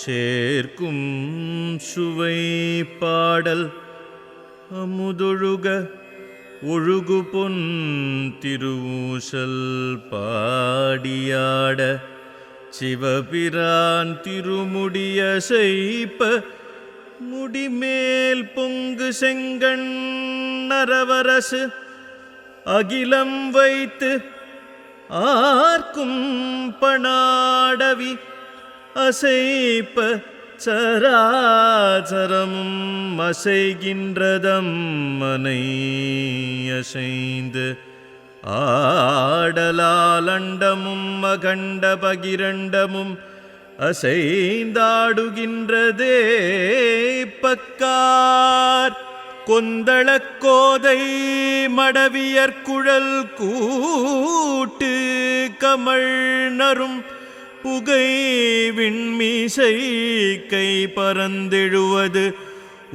சேர்க்கும் சுவை பாடல் அமுதொழுக ஒழுகு பொன் திருவூசல் பாடியாட சிவபிரான் திருமுடியசைப்ப முடிமேல் பொங்கு செங்கண் நரவரசு அகிலம் வைத்து ஆர்க்கும் பணாடவி அசைப்ப சராசரமும் அசைகின்றதம் மனை அசைந்து ஆடலாலண்டமும் அகண்ட பகிரண்டமும் அசைந்தாடுகின்றதே பக்கார் கொந்தளக்கோதை மடவியற்குழல் கூட்டு கமழ் நரும் புகை விண்மீசை கை பறந்தெழுவது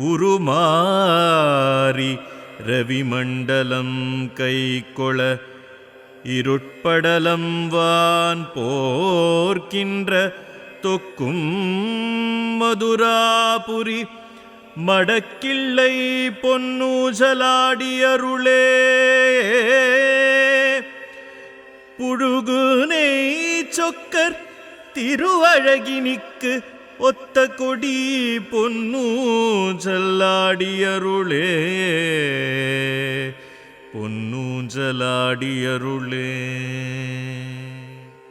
உருமாறி ரவிமண்டலம் கை கொள இருட்படலம் வான் போர்க்கின்ற தொக்கும் மதுராபுரி மடக்கிள்ளை பொன்னூசலாடியருளே. புழுகு நெய் சொக்கர் திருவழகினிக்கு ஒத்த கொடி பொன்னூஞ்சலாடியருளே. பொன்னூஞ்சலாடியருளே.